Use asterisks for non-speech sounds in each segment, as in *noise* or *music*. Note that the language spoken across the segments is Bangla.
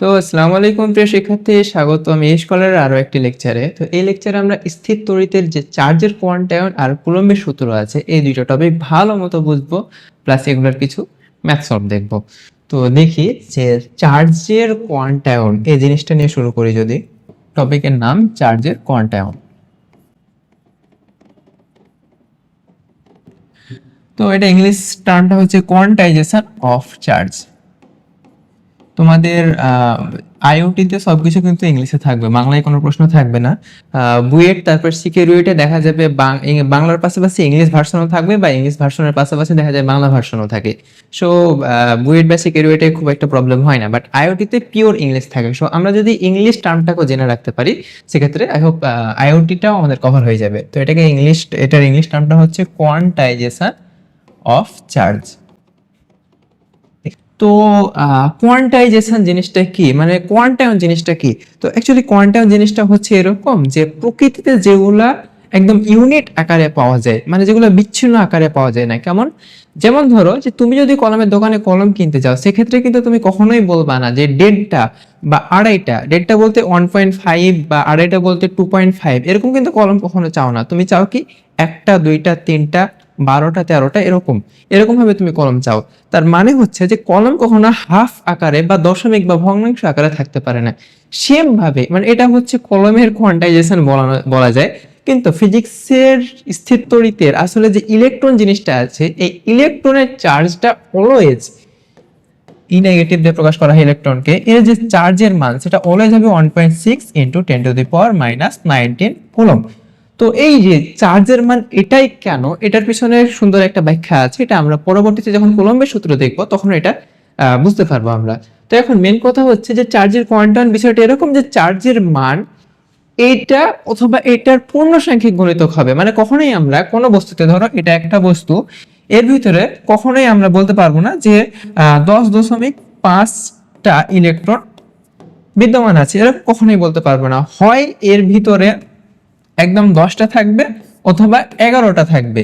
তো আসসালামু আলাইকুম প্রিয় শিক্ষার্থী, স্বাগত আমি এই স্কলারের আরও একটি লেকচারে তো এই লেকচারে আমরা স্থির তড়িতের যে চার্জের কোয়ান্টায়ন আর কুলম্বের সূত্র আছে, এই দুইটা টপিক ভালো মতো বুঝব প্লাস এগুলোর কিছু ম্যাথ সলভ দেখব। তো দেখি যে চার্জের কোয়ান্টায়ন এই জিনিসটা নিয়ে শুরু করি যদি। টপিকের নাম চার্জের কোয়ান্টায়ন তো এটা ইংলিশ টার্মটা হচ্ছে কোয়ান্টাইজেশন অফ চার্জ তোমাদের আইওটিতে সবকিছু কিন্তু ইংলিশে থাকবে, বাংলায় কোনো প্রশ্ন থাকবে না। বুয়েট, তারপর সিকে রুয়েটে দেখা যাবে বাংলার পাশাপাশি ইংলিশ ভার্সনও থাকবে বা ইংলিশ ভার্সনের পাশাপাশি দেখা যায় বাংলা ভার্সনও থাকে। সো বুয়েট বা সিকে রুয়েটে খুব একটা প্রবলেম হয় না বাট আইওটিতে পিওর ইংলিশ থাকে। সো আমরা যদি ইংলিশ টার্মটাকেও জেনে রাখতে পারি, সেক্ষেত্রে আই হোপ আইওটিটাও আমাদের কভার হয়ে যাবে। তো এটাকে ইংলিশ, এটার ইংলিশ টার্মটা হচ্ছে কোয়ান্টাইজেশন অফ চার্জ তো কোয়ান্টাইজেশন জিনিসটা কি? মানে কোয়ান্টায়ন জিনিসটা কি? তো অ্যাকচুয়ালি কোয়ান্টায়ন জিনিসটা হচ্ছে এরকম যে প্রকৃতিতে যেগুলা একদম ইউনিট আকারে পাওয়া যায় মানে যেগুলো বিচ্ছিন্ন আকারে পাওয়া যায় না। কেমন? যেমন ধরো যে তুমি যদি কলমের দোকানে কলম কিনতে যাও, সেক্ষেত্রে কিন্তু তুমি কখনোই বলবা না যে দেড়টা বা আড়াইটা, দেড়টা বলতে ওয়ান পয়েন্ট ফাইভ বা আড়াইটা বলতে টু পয়েন্ট ফাইভ এরকম কিন্তু কলম কখনো চাও না। তুমি চাও কি একটা, দুইটা, তিনটা বারোটা, তেরোটা, এরকম। এরকম ভাবে তুমি কলম চাও। তার মানে হচ্ছে যে কলম কখনো হাফ আকারে বা দশমিক বা ভগ্নাংশ আকারে থাকতে পারে না। সেম ভাবে মানে এটা হচ্ছে কলমের কোয়ান্টাইজেশন বলা যায়। কিন্তু ফিজিক্সের স্থির তড়িতের আসলে যে ইলেকট্রন জিনিসটা আছে, এই ইলেকট্রনের চার্জটা অলওয়েজ ই নেগেটিভ দিয়ে প্রকাশ করা হয় ইলেকট্রনকে এর যে চার্জের মান, সেটা অলওয়েজ হবে one point six into ten to the power minus nineteen coulomb তো এই যে চার্জের মান এটাই কেন? এটার পিছনে সুন্দর একটা ব্যাখ্যা আছে, এটা আমরা পরবর্তীতে যখন কলম্বের সূত্র দেখব, তখন এটা বুঝতে পারব আমরা। তো এখন মেন কথা হচ্ছে যে চার্জের কোয়ান্টাম বিষয়টা এরকম যে চার্জের মান এইটা অথবা এটার পূর্ণ সাংখ্যিক গুণিতক হবে। মানে কখনোই আমরা কোনো বস্তুতে, ধরো এটা একটা বস্তু, এর ভিতরে কখনোই আমরা বলতে পারব না যে দশ দশমিক পাঁচটা ইলেকট্রন বিদ্যমান আছে। এরকম কখনোই বলতে পারব না। হয় এর ভিতরে একদম দশটা থাকবে অথবা এগারোটা থাকবে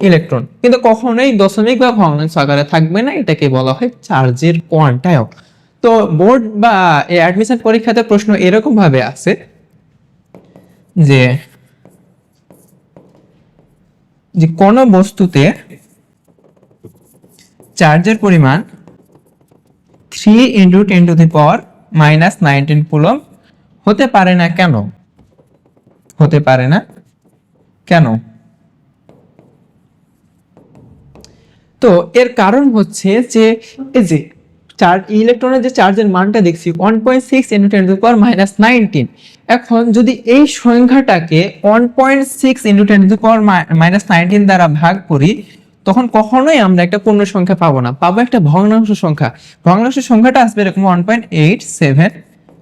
ইলেকট্রন কিন্তু কখনোই দশমিক বা ভগ্নাংশ আকারে থাকবে না, এটাকে বলা হয় চার্জের কোয়ান্টায়ন তো বোর্ড বা এই অ্যাডমিশন পরীক্ষাতে প্রশ্ন এরকম ভাবে আসে যে যে কোন বস্তুতে চার্জের পরিমাণ three into ten to the power minus nineteen coulomb হতে পারে না কেন? হতে পারে না। কেন? তো এর কারণ হচ্ছে যে, এই যে চার্জ ইলেকট্রনের যে চার্জের মানটা দেখছি one point six into ten to power minus nineteen এখন যদি এই সংখ্যাটাকে one point six into ten to power minus nineteen দ্বারা ভাগ করি, তখন কখনোই আমরা একটা পূর্ণ সংখ্যা পাবো না। পাবো একটা ভগ্নাংশ সংখ্যা। ভগ্নাংশ সংখ্যাটা আসবে এরকম one point eight seven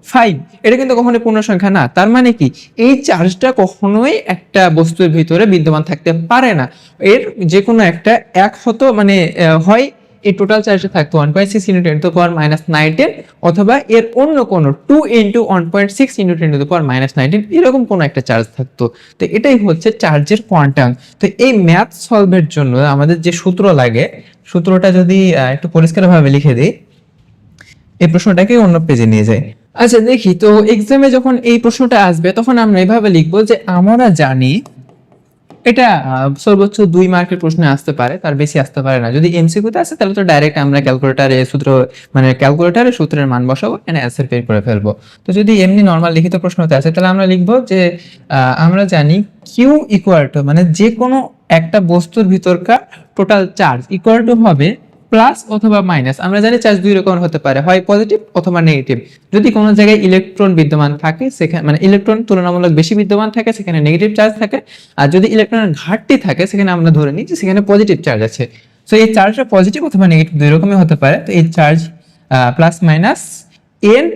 five এটা কিন্তু কখনোই পূর্ণ সংখ্যা না। তার মানে কি? এই চার্জটা কখনোই একটা বস্তুর ভিতরে বিদ্যমান থাকতে পারে না। এর যে কোনো একটা এক হতো মানে হয় এই টোটাল চার্জটা থাকতো one point six into ten to power minus nineteen অথবা এর অন্য কোনো two into one point six into ten to power minus nineteen এরকম কোনো একটা চার্জ থাকতো। তো এটাই হচ্ছে চার্জের কোয়ান্টাম তো এই ম্যাথ সলভের জন্য আমাদের যে সূত্র লাগে, সূত্রটা যদি একটু পরিষ্কারভাবে লিখে দিই, এই প্রশ্নটাকে অন্য পেজে নিয়ে যায় আচ্ছা দেখি, তো এক্সামে যখন এই প্রশ্নটা আসবে, তখন আমরা এভাবে লিখব যে, আমরা জানি এটা সর্বোচ্চ দুই মার্কের প্রশ্নে আসতে পারে, তার বেশি আসতে পারে না। যদি এমসিকিউতে আসে, তাহলে তো ডাইরেক্ট আমরা ক্যালকুলেটারে সূত্র মানে ক্যালকুলেটারে সূত্রের মান বসাবো, এখানে অ্যান্সার বের করে ফেলব। তো যদি এমনি নর্মাল লিখিত প্রশ্নতে আসে, তাহলে আমরা লিখব যে আমরা জানি কিউ ইকুয়াল টু মানে যে কোনো একটা বস্তুর ভিতরকার টোটাল চার্জ ইকুয়াল টু হবে প্লাস অথবা মাইনাস আমরা জানি চার্জ দুই রকম হতে পারে, হয় পজিটিভ অথবা নেগেটিভ যদি কোনো জায়গায় ইলেকট্রন বিদ্যমান থাকে সেখানে মানে ইলেকট্রন তুলনামূলক বেশি বিদ্যমান থাকে, সেখানে নেগেটিভ চার্জ থাকে। আর যদি ইলেকট্রনের ঘাটতি থাকে, সেখানে আমরা ধরে নিই যে সেখানে পজিটিভ চার্জ আছে। সো এই চার্জটা পজিটিভ অথবা নেগেটিভ দুই রকমই হতে পারে। তো এই charge plus minus N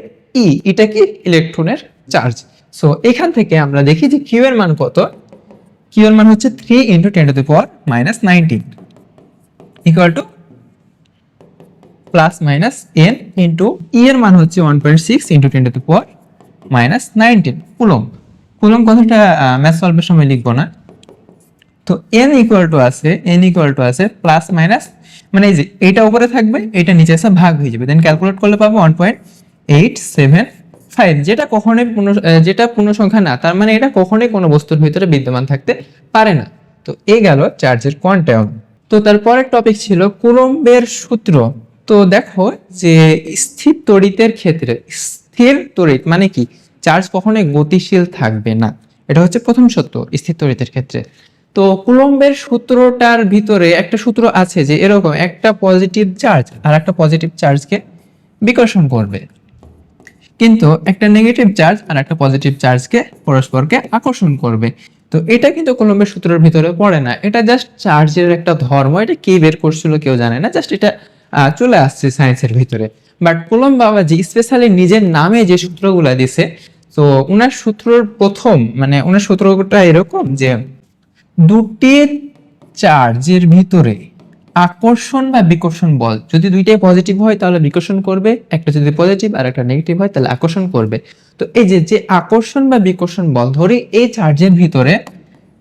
E এটা কি ইলেকট্রনের চার্জ সো এখান থেকে আমরা দেখি যে কিউ এর মান কত। কিউ এর মান হচ্ছে three into ten to the power minus nineteen equal to plus minus N into E এর মান হচ্ছে one point six into ten to power minus nineteen coulomb coulomb কথাটা ম্যাথ সলভের সময় লিখব না। তো এন ইকুয়াল টু আছে এন ইকুয়াল টু আছে প্লাস মাইনাস মানে এই যে এইটা উপরে থাকবে, এটা নিচে এসে ভাগ হয়ে যাবে। দেন ক্যালকুলেট করলে পাবো one point eight seven five যেটা কখনোই পূর্ণ যেটা পূর্ণ সংখ্যা না, তার মানে এটা কখনোই কোনো বস্তুর ভিতরে বিদ্যমান থাকতে পারে না। তো এই গেল চার্জের কোয়ান্টাম তো তারপরের টপিক ছিল কুলম্বের সূত্র। তো দেখো যে স্থির তড়িতের ক্ষেত্রে, স্থির তড়িৎ মানে কি? চার্জ কখনোই গতিশীল থাকবে না। এটা হচ্ছে প্রথম সত্য, স্থির তড়িতের ক্ষেত্রে। তো কুলম্বের সূত্রটার ভিতরে একটা সূত্র আছে যে এরকম একটা পজিটিভ চার্জ আর একটা পজিটিভ চার্জকে বিকর্ষণ করবে। কিন্তু একটা নেগেটিভ চার্জ আর একটা পজিটিভ চার্জকে পরস্পরকে আকর্ষণ করবে। তো এটা কিন্তু কলম্বের সূত্রের ভিতরে পড়ে না। এটা জাস্ট চার্জের একটা ধর্ম। এটা কে বের করছিল কেউ জানে না। জাস্ট এটা চলে আসছে সায়েন্সের ভিতরে। বাট কলম বাবাজি স্পেশালি নিজের নামে যে সূত্রগুলো দিছে, তো ওনার সূত্রর প্রথম মানে ওনার সূত্রটা এরকম যে দুটি চার্জের ভিতরে আকর্ষণ বা বিকর্ষণ বল, যদি দুইটাই পজিটিভ হয় তাহলে বিকর্ষণ করবে, একটা যদি পজিটিভ আর একটা নেগেটিভ হয় তাহলে আকর্ষণ করবে। তো এই যে যে আকর্ষণ বা বিকর্ষণ বল ধরি এই চার্জের ভিতরে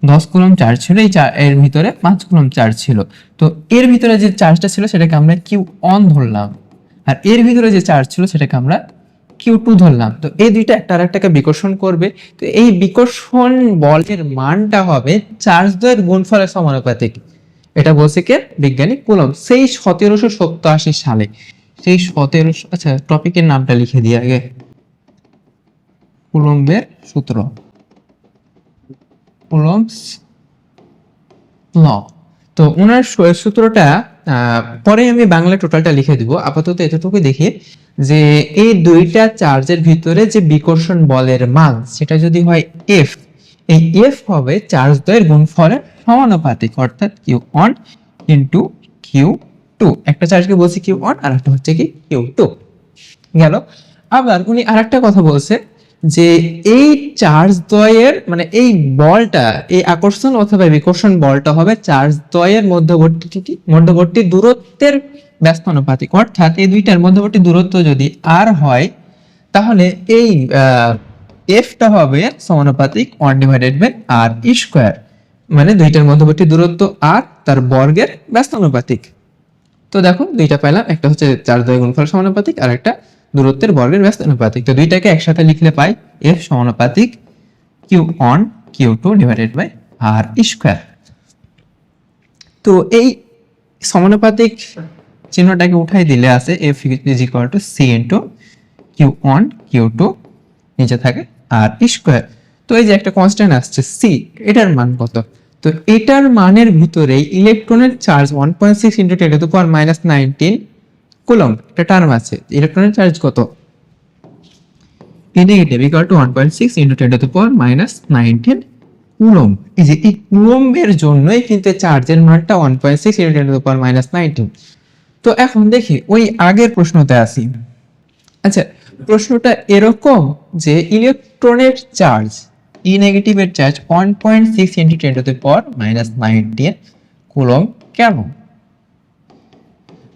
দশ কুলম চার্জ ছিল, এই এর ভিতরে পাঁচ কুলম চার্জ ছিল। তো এর ভিতরে যে চার্জটা ছিল, সেটাকে আমরা কিউ অন ধরলাম। আর এর ভিতরে যে চার্জ ছিল, সেটাকে আমরা কিউ টু ধরলাম। তো এই দুইটা একটা আরেকটাকে বিকর্ষণ করবে। তো এই বিকর্ষণ বলের মানটা হবে চার্জ দ্বয়ের গুণফলের সমানুপাতিক। এটা বলছে কে? বিজ্ঞানী কুলম। সেই সতেরোশো সপ্তাশি সালে। সেই সতেরোশো আচ্ছা টপিকের নামটা লিখে দিয়ে আগে। কুলম্বের সূত্র। কুলম্বস ল তো ওনার সূত্রটা পরে আমি বাংলা টোটালটা লিখে দিব। আপাতত এতটুকু দেখি যে এই দুইটা চার্জের ভিতরে যে বিকর্ষণ বলের মান, সেটা যদি হয় এফ এই এফ হবে চার্জ দ্বয়ের গুণফলের সমানুপাতিক, অর্থাৎ Q one into Q two একটা চার্জকে বলছি কিউ ওয়ান আর একটা হচ্ছে কি কিউ টু গেল। আবার উনি আর একটা কথা বলছে যে এই চার্জ দ্বয়ের মানে এই বলটা, এই আকর্ষণ অথবা বিকর্ষণ বলটা হবে চার্জ দ্বয়ের মধ্যবর্তী মধ্যবর্তী দূরত্বের ব্যস্তানুপাতিক। অর্থাৎ এই দুইটার মধ্যবর্তী দূরত্ব যদি আর হয়, তাহলে এই এফটা হবে সমানুপাতিক one divided by R square মানে দুইটার মধ্যবর্তী দূরত্ব আর তার বর্গের ব্যস্তানুপাতিক। তো দেখো, দুইটা পেলাম একটা হচ্ছে চার দ্বয় গুণফল সমানুপাতিক, আর একটা দূরত্বের বর্গের ব্যস্ত অনুপাতিক তো দুইটাকে একসাথে লিখলে পাই এফ সমানুপাতিক Q one Q two divided by R square. তো এই সমানুপাতিক চিহ্নটাকে উঠাই দিলে আছে F is equal to C into Q one Q two নিচে থাকে আর স্কোয়ার। তো এই যে একটা কনস্ট্যান্ট আসছে সি এটার মান কত? তো এটার মানের ভিতরেই ইলেকট্রনের charge one point six into ten to power minus nineteen coulomb একটা টার্ম আছে ইলেকট্রনের চার্জ কত negative equal to one point six into ten to power minus nineteen coulomb, এই যে এই কুলম্বের জন্যই কিন্তু চার্জের মানটা one point six into ten to power minus nineteen তো এখন দেখি, ওই আগের প্রশ্নতে আসি। আচ্ছা প্রশ্নটা এরকম যে ইলেকট্রনের charge E নেগেটিভের charge one point six into ten to power minus nineteen coulomb কেন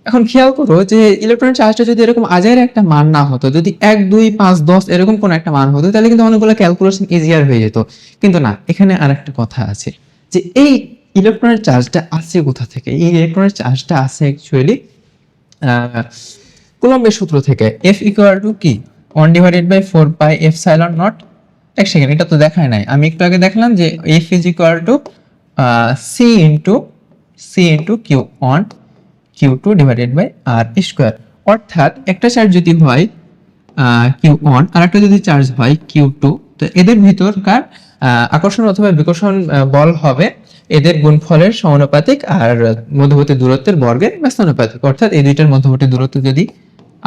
এখন খেয়াল করো যে ইলেকট্রনের চার্জটা যদি এরকম আজের একটা মান না হতো, যদি এক, দুই, পাঁচ, দশ এরকম কোন একটা মান হতো, তাহলে কিন্তু অনেকগুলো ক্যালকুলেশন ইজিয়ার হয়ে যেত। কিন্তু না, এখানে আর একটা কথা আছে যে এই ইলেকট্রনের চার্জটা আসে কোথা থেকে? এই ইলেকট্রনের চার্জটা আসে অ্যাকচুয়ালি কুলম্বের সূত্র থেকে। এফ ইকুয়াল টু কি? One divided by four pi epsilon naught এক সেকেন্ড এটা তো দেখায় নাই। আমি একটু আগে দেখলাম যে F is equal to C into C into Q one Q two divided by R square অর্থাৎ একটা চার্জ যদি হয় কিউ অন আর একটা যদি চার্জ হয় কিউ টু তো এদের ভিতরকার আকর্ষণ অথবা বিকর্ষণ বল হবে এদের গুণফলের সমানুপাতিক আর মধ্যবর্তী দূরত্বের বর্গের ব্যস্তানুপাতিক। অর্থাৎ এই দুইটার মধ্যবর্তী দূরত্ব যদি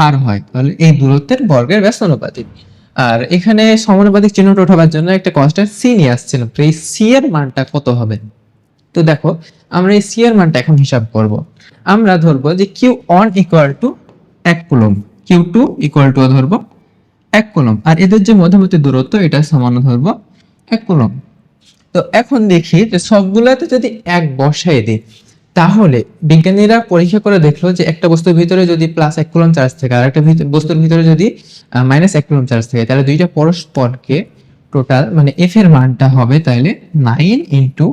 আর হয়, তাহলে এই দূরত্বের বর্গের ব্যস্তানুপাতিক। আর এখানে সমানুপাতিক চিহ্নটা ওঠাবার জন্য একটা কনস্ট্যান্ট সি নিয়ে আসছিলাম, তো এই সি এর মানটা কত হবে? তো দেখো, আমরা এই সি এর মানটা এখন হিসাব করব। আমরা ধরবো যে কিউ অন ইকুয়াল টু এক coulomb Q two equal to ধরবো এক কুলম আর এদের যে মধ্যবর্তী দূরত্ব, এটা সমান ধরবো এক কুলম তো এখন দেখি যে সবগুলোতে যদি এক বসাই দিই, তাহলে বিজ্ঞানীরা পরীক্ষা করে দেখল যে একটা বস্তুর ভিতরে যদি প্লাস এক কুলম চার্জ থাকে আর একটা বস্তুর ভিতরে যদি মাইনাস এক কুলম চার্জ থাকে, তাহলে দুইটা পরস্পরকে টোটাল মানে এফ এর মানটা হবে তাহলে nine into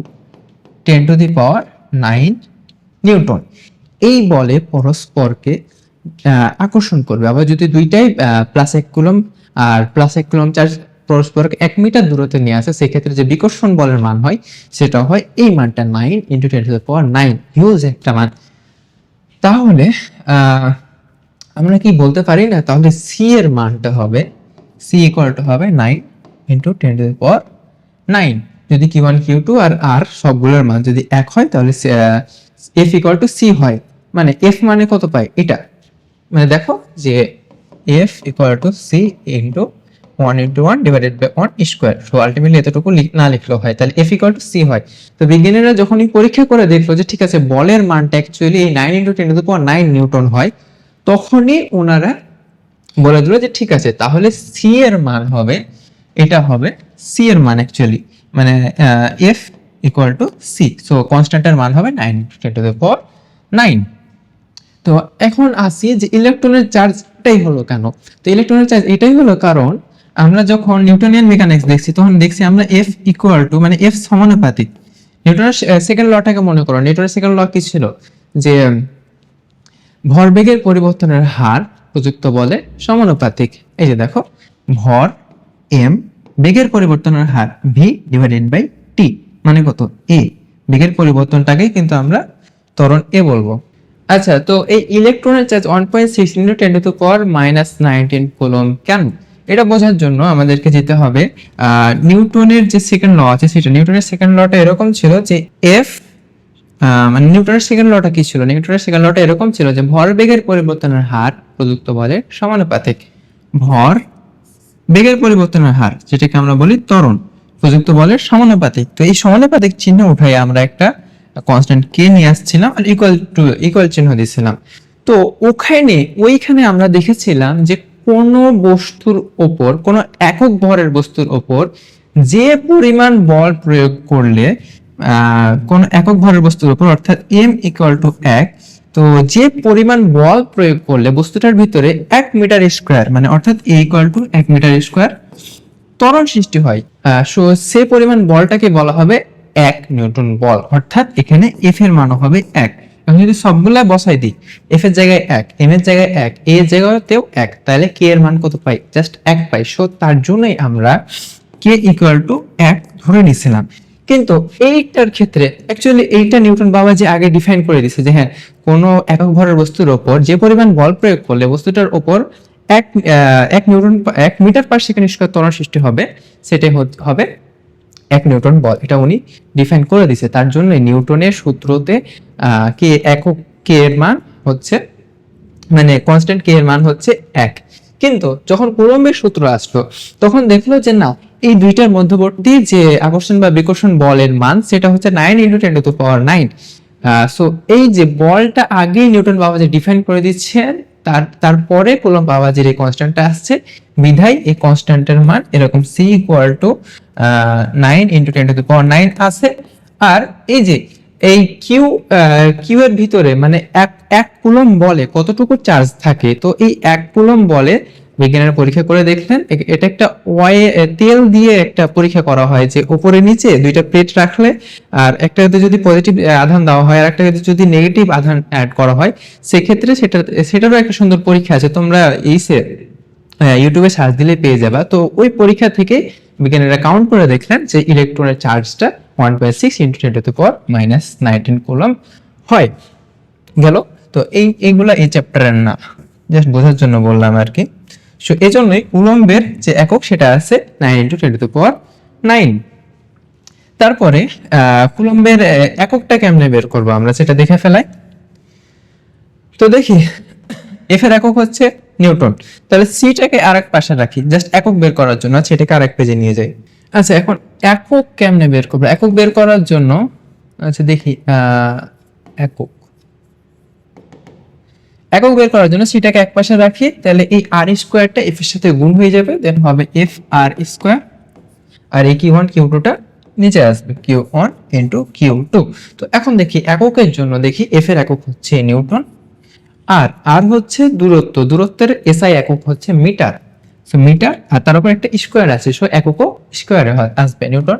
ten to the power nine newton এই বলে পরস্পরকে আকর্ষণ করবে। আবার যদি দুইটাই প্লাস এক কুলম আর প্লাস এক কুলম চার্জ পরস্পর এক মিটার দূরত্বে নিয়ে আসে, সেক্ষেত্রে যে বিকর্ষণ বলের মান হয় সেটা হয় এই মানটা nine into ten to power nine huge একটা মান। তাহলে আমরা কি বলতে পারি না? তাহলে সি এর মানটা হবে সি ইকুয়াল টু হবে nine into ten to power nine যদি Q one Q two R আর সবগুলোর মান যদি এক হয়, তাহলে এফ ইকুয়াল টু সি হয়। মানে এফ মানে কত পাই? এটা। মানে দেখো যে F equal to C into one into one divided by one square so ultimately এতটুকু না লিখলেও হয়। তাহলে এফ ইকুয়াল টু সি হয়। তো বিজ্ঞানীরা যখনই পরীক্ষা করে দেখল যে, ঠিক আছে, বলের মানটা অ্যাকচুয়ালি এই nine into ten to power nine newton হয়, তখনই ওনারা বলে দিল যে, ঠিক আছে, তাহলে সি এর মান হবে, এটা হবে সি এর মান অ্যাকচুয়ালি মানে F equal to C so কনস্ট্যান্টের মান হবে nine ten to power nine তো এখন আসি যে ইলেকট্রনের চার্জটাই হলো কেন? তো ইলেকট্রনের চার্জ এটাই হলো কারণ আমরা যখন নিউটনিয়ান মেকানিক্স দেখছি, তখন দেখছি আমরা এফ ইকুয়াল টু মানে এফ সমানুপাতিক। নিউটনের সেকেন্ড লটাকে মনে করো, নিউটনের সেকেন্ড ল কি ছিল? যে ভরবেগের পরিবর্তনের হার প্রযুক্ত বলে সমানুপাতিক। এই যে দেখো, ভর এম বেগের পরিবর্তনের হার ভি ডিভাইডেড বাই টি মানে কত? এ বেগের পরিবর্তনটাকেই কিন্তু আমরা ত্বরণ এ বলব। আচ্ছা তো এই ইলেকট্রনের charge one point six into ten to power minus nineteen coulomb কেন? এটা বোঝার জন্য আমাদেরকে যেতে হবে নিউটনের যে সেকেন্ড ল আছে সেটা, নিউটনের সেকেন্ড লটা এরকম ছিল যে এফ মানে নিউটনের সেকেন্ড লটা কি ছিল? নিউটনের সেকেন্ড লটা এরকম ছিল যে ভরবেগের পরিবর্তনের হার প্রযুক্ত বলে সমানুপাতিক। ভর বেগের পরিবর্তনের হার, যেটাকে আমরা বলি ত্বরণ প্রযুক্ত বলের সমানুপাতিক। তো এই সমানুপাতিক চিহ্ন উঠাই আমরা একটা কনস্ট্যান্ট কে নিয়ে আসছিলাম আর ইকুয়াল টু ইকুয়াল চিহ্ন দিয়েছিলাম তো ওখানে, ওইখানে আমরা দেখেছিলাম যে কোন বস্তুর ওপর, কোন একক ভরের বস্তুর ওপর যে পরিমাণ বল প্রয়োগ করলে কোন একক ভরের বস্তুর উপর অর্থাৎ এম ইকুয়াল টু এক, তো যে পরিমাণ বল প্রয়োগ করলে বস্তুটার ভিতরে এক মিটার স্কোয়ার মানে অর্থাৎ এ ইকুয়াল টু এক মিটার স্কোয়ার ত্বরণ সৃষ্টি হয়। সো সে পরিমাণ বলটাকে বলা হবে এক নিউটন বল, অর্থাৎ এখানে এফ এর মানও হবে এক। যদি সবগুলা বসাই দিই এফ এর জায়গায় এক এম এর জায়গায় এক এ এর জায়গাতেও এক, তাহলে কে এর মান কত পাই? জাস্ট এক পাই। সো তার জন্যই আমরা কে ইকুয়াল টু এক ধরে নিছিলাম। কিন্তু এইটার ক্ষেত্রে অ্যাকচুয়ালি এইটা নিউটন বাবা যে আগে ডিফাইন করে দিছে যে হ্যাঁ কোনো একক ভরের বস্তুর ওপর যে পরিমাণ বল প্রয়োগ করলে বস্তুটার ওপর এক এক নিউটন এক মিটার পার সেকেন্ড স্কোয়ার ত্বরণ সৃষ্টি হবে, সেটাই হবে এক নিউটন বল, এটা উনি ডিফাইন করে দিছে। তার জন্য নিউটনের সূত্রতে কে একক কে এর মান হচ্ছে মানে কনস্ট্যান্ট কে এর মান হচ্ছে এক। কিন্তু যখন কুলম্বের সূত্র আসলো, তখন দেখল যে না, এই দুইটার মধ্যবর্তী যে আকর্ষণ বা বিকর্ষণ বলের মান, সেটা হচ্ছে nine into ten to power nine so এই যে বলটা আগেই নিউটন বাবাজি ডিফাইন করে দিচ্ছেন, তার, তারপরে কুলম্ব বাবাজির এই কনস্ট্যান্টটা আসছে। বিধায় এই কনস্ট্যান্টের মান এরকম C equal to nine into ten to power nine আছে। আর এই যে, এই কিউ কিউ এর ভিতরে মানে এক এক কুলম বলে কতটুকু চার্জ থাকে, তো এই এক কুলম বলে বিজ্ঞানীরা পরীক্ষা করে দেখলেন এটা একটা ওয়াই তেল দিয়ে একটা পরীক্ষা করা হয় যে উপরে নিচে দুইটা প্লেট রাখলে, আর একটাতে যদি পজিটিভ আধান দেওয়া হয়, আর একটাতে যদি নেগেটিভ আধান অ্যাড করা হয়, সেক্ষেত্রে সেটা, সেটারও একটা সুন্দর পরীক্ষা আছে। তোমরা এই সে- ইউটিউবে সার্চ দিলে পেয়ে যাবা। তো ওই পরীক্ষা থেকে বিজ্ঞানীরা কাউন্ট করে দেখলেন যে ইলেকট্রনের চার্জটা one point six into ten to power minus nineteen coulomb হয়। গেল? তো এই, এইগুলা এই চ্যাপ্টারের না। জাস্ট বোঝার জন্য বললাম আর কি। সো এই জন্যই কুলম্বের যে একক সেটা আছে nine into ten to power nine তারপরে কুলম্বের এককটা কেমনে বের করব আমরা? সেটা দেখে ফেলাই। তো দেখি এফ এর একক হচ্ছে নিউটন তাহলে সিটাকে আরেক পাশে রাখি জাস্ট একক বের করার জন্য সেটাকে আরেক পেজে নিয়ে যাই। আচ্ছা এখন একক কেমনে বের করব? একক বের করার জন্য আচ্ছা দেখি একক। একক বের করার জন্য সিটাকে এক পাশে রাখি, তাহলে এই আর স্কোয়ারটা এফ এর সাথে গুণ হয়ে যাবে দেন হবে এফ আর স্কোয়ার আর এই কিউ ওয়ান কিউ টুটা নিচে আসবে Q one into Q two তো এখন দেখি, এককের জন্য দেখি এফ এর একক হচ্ছে নিউটন আর আর হচ্ছে দূরত্ব। দূরত্বের এসআই একক হচ্ছে মিটার। সো মিটার, আর তার উপর একটা স্কোয়ার আছে। সো এককও স্কোয়ারে আসবে নিউটন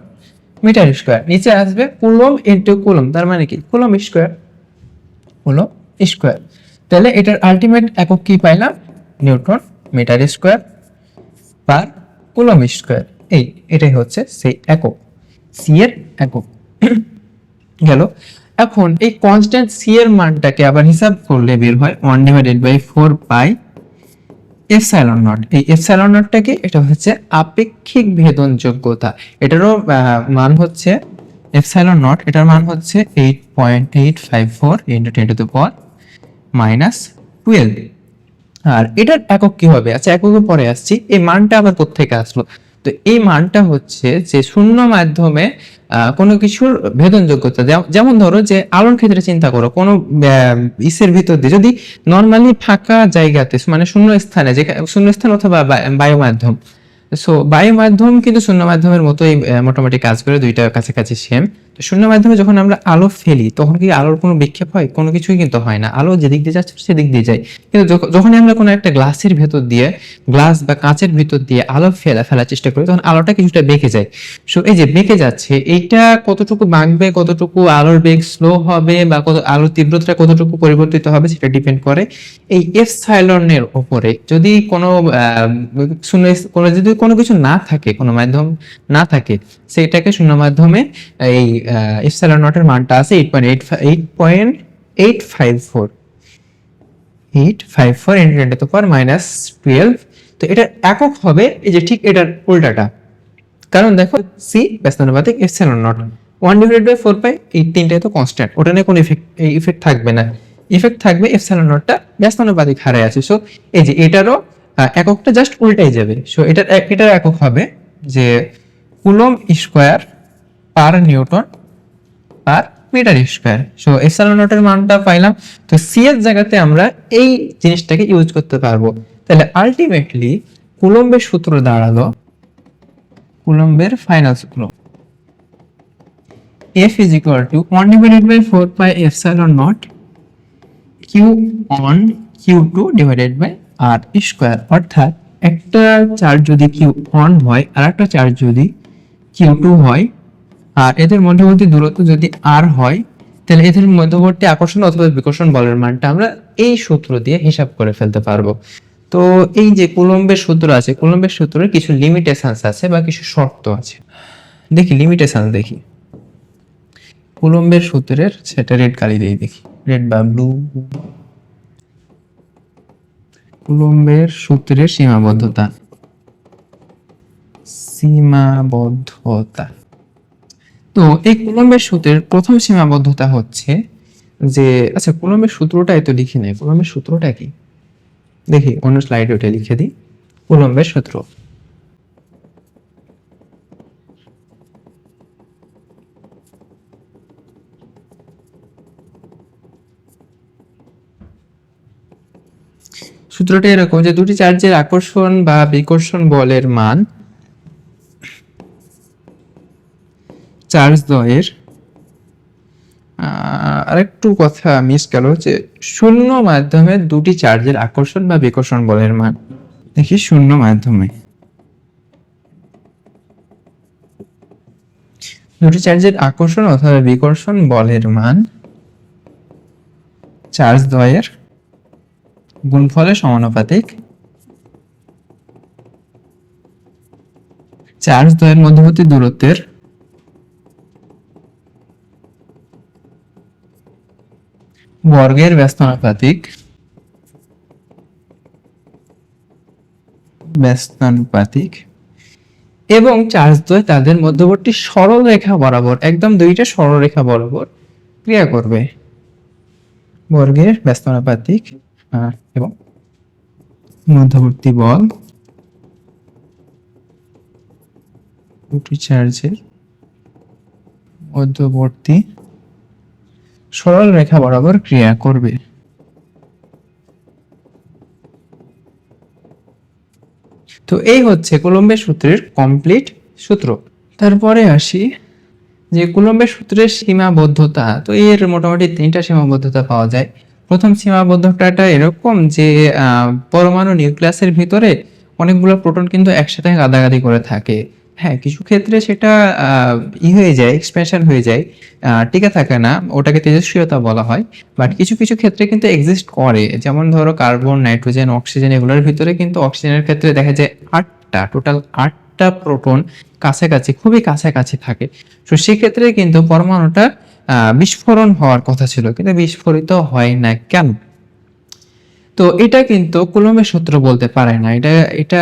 মিটার স্কোয়ার নিচে আসবে কুলম ইন্টু কুলম। তার মানে কি? কুলম স্কোয়ার কুলম স্কোয়ার তাহলে এটার আলটিমেট একক কি পাইলাম? Newton metre square per coulomb square এই, এটাই হচ্ছে সেই একক। সি এর একক। *clears throat* গেল। এখন এই কনস্ট্যান্ট সি এর মানটাকে আবার হিসাব করলে বের হয় one divided by four pi epsilon naught এই এফসাইলন নটটাকে এটা হচ্ছে আপেক্ষিক ভেদন যোগ্যতা এটারও মান হচ্ছে এফসাইলন নট এটার মান হচ্ছে eight point eight five four into ten to the power minus twelve আর এটার একক কি হবে? আচ্ছা এককের পরে আসছি। এই মানটা আবার কোত্থেকে আসলো? তো এই মানটা হচ্ছে যে শূন্য মাধ্যমে কোনো কিছুর ভেদন যোগ্যতা যেম- যেমন ধরো যে আলোর ক্ষেত্রে চিন্তা করো, কোনো ইসের ভিতর দিয়ে যদি নর্মালি ফাঁকা জায়গাতে মানে শূন্য স্থানে যে শূন্য স্থান অথবা বায়ু মাধ্যম সো বায়ু মাধ্যম কিন্তু শূন্য মাধ্যমের মতোই মোটামুটি কাজ করে, দুইটা কাছাকাছি সেম তো শূন্য মাধ্যমে যখন আমরা আলো ফেলি, তখন কি আলোর কোনো বিক্ষেপ হয়? কোনো কিছুই কিন্তু হয় না। আলো যেদিক দিয়ে যাচ্ছে, সেদিক দিয়ে যায়। কিন্তু যখনই আমরা কোনো একটা গ্লাসের ভেতর দিয়ে, গ্লাস বা কাঁচের ভিতর দিয়ে আলো ফেলা, ফেলার চেষ্টা করি, তখন আলোটা কিছুটা বেঁকে যায়। সো এই যে বেঁকে যাচ্ছে, এইটা কতটুকু বাঁকবে কতটুকু আলোর বেগ স্লো হবে বা কত, আলোর তীব্রতা কতটুকু পরিবর্তিত হবে, সেটা ডিপেন্ড করে। এই এফ সাইলনের উপরে যদি কোনো কোনো, যদি কোনো কিছু না থাকে, কোনো মাধ্যম না থাকে, সেটাকে শূন্য মাধ্যমে এই এফ সাইলন নটের মানটা আছে eight point eight eight point eight five four eight five four into minus twelve তো এটার একক হবে, এই যে ঠিক এটার উল্টাটা। কারণ দেখো C ব্যস্তানুপাতিক epsilon naught one divided by four pi এই তিনটাই তো কনস্ট্যান্ট ওটা নিয়ে কোনো ইফেক্ট ইফেক্ট থাকবে না। ইফেক্ট থাকবে এপসাইলন নটটা ব্যস্তানুপাতিক হারে আছে। সো এই যে এটারও এককটা জাস্ট উল্টাই যাবে। সো এটার এটার একক হবে যে coulomb square per newton per metre square. So epsilon নটের মানটা পাইলাম। তো সি এর জায়গাতে আমরা এই জিনিসটাকে ইউজ করতে পারব। তাহলে আলটিমেটলি কুলম্বের সূত্র দাঁড়াল। কুলম্বের ফাইনাল সূত্র। F is equal to 1 divided by 4 pi epsilon naught Q on Q2 divided by R square অর্থাৎ, একটা চার্জ যদি Q on হয় আর একটা চার্জ যদি Q2 হয় আর এদের মধ্যবর্তী দূরত্ব যদি আর হয়, তাহলে এদের মধ্যবর্তী আকর্ষণ অথবা বিকর্ষণ বলের মানটা আমরা এই সূত্র দিয়ে হিসাব করে ফেলতে পারব। তো এই যে কুলম্বের সূত্র আছে, কুলম্বের সূত্রের কিছু লিমিটেশনস আছে বা কিছু শর্ত আছে। দেখি লিমিটেশন দেখি। কুলম্বের সূত্রের সেটা রেড কালি দিয়ে দেখি। রেড বা ব্লু কুলম্বের সূত্রের সীমাবদ্ধতা। সীমাবদ্ধতা। তো এই কুলম্বের সূত্রের প্রথম সীমাবদ্ধতা হচ্ছে যে আচ্ছা কুলম্বের সূত্রটাই তো লিখি নাই। কুলম্বের সূত্রটা কি? দেখি, অন্য স্লাইডে ওটা লিখে দিই। কুলম্বের সূত্র। সূত্রটা এরকম যে, দুটি চার্জের আকর্ষণ বা বিকর্ষণ বলের মান চার্জ দ্বয়ের আহ, আরেকটু কথা মিস গেল যে শূন্য মাধ্যমে দুটি চার্জের আকর্ষণ বা বিকর্ষণ বলের মান। দেখি শূন্য মাধ্যমে। দুটি চার্জের আকর্ষণ অথবা বিকর্ষণ বলের মান চার্জ দ্বয়ের গুণফলের সমানুপাতিক চার্জ দ্বয়ের মধ্যবর্তী দূরত্বের বর্গের ব্যস্তানুপাতিক ব্যস্তানুপাতিক এবং চার্জ দ্বয় তাদের মধ্যবর্তী সরল রেখা বরাবর, একদম দুইটা সরল রেখা বরাবর ক্রিয়া করবে। বর্গের ব্যস্তানুপাতিক এবং মধ্যবর্তী বল দুটি চার্জের মধ্যবর্তী সরল রেখা বরাবর ক্রিয়া করবে। তো এই হচ্ছে কুলম্বের সূত্রের কমপ্লিট সূত্র। তারপরে আসি যে কুলম্বের সূত্রের সীমাবদ্ধতা, তো এর মোটামুটি তিনটা সীমাবদ্ধতা পাওয়া যায়। প্রথম সীমাবদ্ধতাটা এরকম যে পরমাণু নিউক্লিয়াসের ভিতরে অনেকগুলো প্রোটন কিন্তু একসাথে গাদাগাদি করে থাকে। হ্যাঁ কিছু ক্ষেত্রে সেটা ই হয়ে যায় এক্সপ্রেশন হয়ে যায় টিকে থাকে না, ওটাকে তেজস্ক্রিয়তা বলা হয়। বাট কিছু কিছু ক্ষেত্রে কিন্তু এক্সিস্ট করে, যেমন ধরো কার্বন নাইট্রোজেন অক্সিজেন এগুলোর ভিতরে কিন্তু অক্সিজেনের ক্ষেত্রে দেখা যায় আটটা টোটাল আটটা প্রোটন কাছাকাছি, খুবই কাছাকাছি থাকে। তো সেক্ষেত্রে কিন্তু পরমাণুটা বিস্ফোরণ হওয়ার কথা ছিল, কিন্তু বিস্ফোরিত হয় না কেন? তো এটা কিন্তু কুলম্বের সূত্র বলতে পারে না। এটা এটা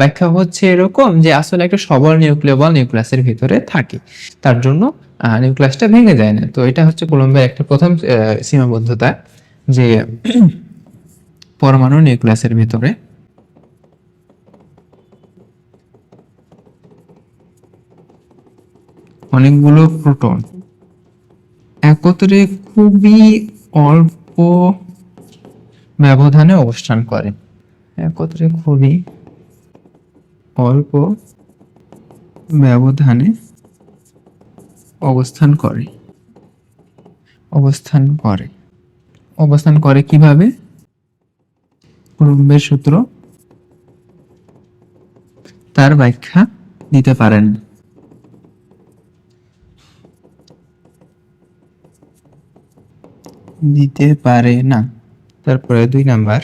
ব্যাখ্যা হচ্ছে এরকম যে আসলে একটা সবল নিউক্লিয় বল নিউক্লিয়াসের ভিতরে থাকে। তার জন্য নিউক্লিয়াসটা ভেঙে যায় না। তো এটা হচ্ছে কুলম্বের একটা প্রথম সীমাবদ্ধতা যে *clears throat* পরমাণু নিউক্লিয়াসের ভিতরে। অনেকগুলো প্রোটন। একত্রে খুবই অল্প ব্যবধানে অবস্থান করে। একত্রে খুবই অল্প ব্যবধানে অবস্থান করে। অবস্থান করে। অবস্থান করে কীভাবে? কুলম্বের সূত্র তার ব্যাখ্যা দিতে পারেন। দিতে পারে না। তারপরে দুই নাম্বার।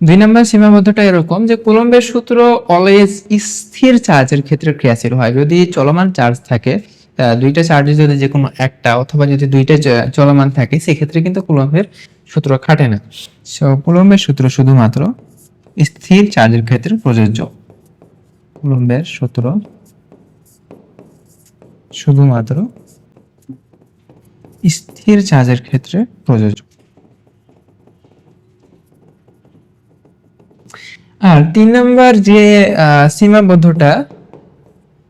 দুই নাম্বার সীমাবদ্ধতা এরকম যে কুলম্বের সূত্র অলওয়েজ স্থির চার্জের ক্ষেত্রে ক্রিয়াশীল হয়। যদি চলমান চার্জ থাকে দুইটা চার্জে যদি যে কোনো একটা অথবা যদি দুইটা চলমান থাকে, সেক্ষেত্রে কিন্তু কুলম্বের সূত্র খাটে না। সো কুলম্বের সূত্র শুধুমাত্র স্থির চার্জের ক্ষেত্রে প্রযোজ্য। কুলম্বের সূত্র শুধুমাত্র স্থির চার্জের ক্ষেত্রে প্রযোজ্য। আর তিন নম্বর যে সীমাবদ্ধতা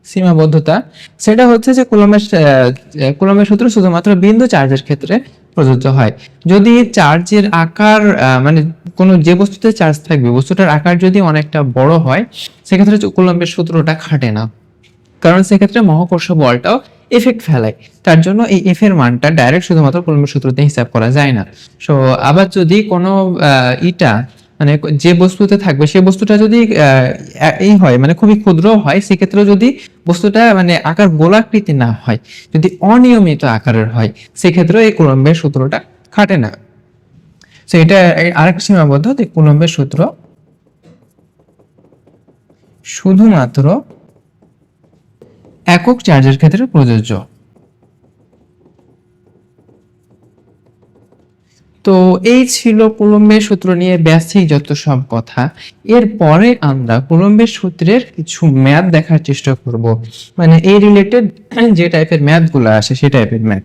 সীমাবদ্ধতা সেটা হচ্ছে যে কুলম্বের আহ, কুলম্বের সূত্র শুধুমাত্র বিন্দু চার্জের ক্ষেত্রে প্রযোজ্য হয়। যদি চার্জের আকার মানে কোনো যে বস্তুতে চার্জ থাকবে বস্তুটার আকার যদি অনেকটা বড় হয় সেক্ষেত্রে কুলম্বের সূত্রটা খাটে না। কারণ সেক্ষেত্রে মহাকর্ষ বলটাও এফেক্ট ফেলায়। তার জন্য এই এফ এর মানটা ডাইরেক্ট শুধুমাত্র কুলম্বের সূত্রতে হিসাব করা যায় না। সো আবার যদি কোনো ইটা মানে যে বস্তুতে থাকবে সেই বস্তুটা যদি এই হয় মানে খুবই ক্ষুদ্র হয় সেক্ষেত্রে যদি বস্তুটা মানে আকার গোলাকৃতি না হয়, যদি অনিয়মিত আকারের হয় সেক্ষেত্রে এই কুলম্বের সূত্রটা খাটে না। তো এটা আরেকটা সীমাবদ্ধ কুলম্বের সূত্র শুধুমাত্র একক চার্জের ক্ষেত্রে প্রযোজ্য। তো এই ছিল কুলম্বের সূত্র নিয়ে ব্যাসিক যত সব কথা। এরপরে আমরা কুলম্বের সূত্রের কিছু ম্যাথ দেখার চেষ্টা করব। মানে এই রিলেটেড যে টাইপের ম্যাথগুলো আসে, সে টাইপের ম্যাথ।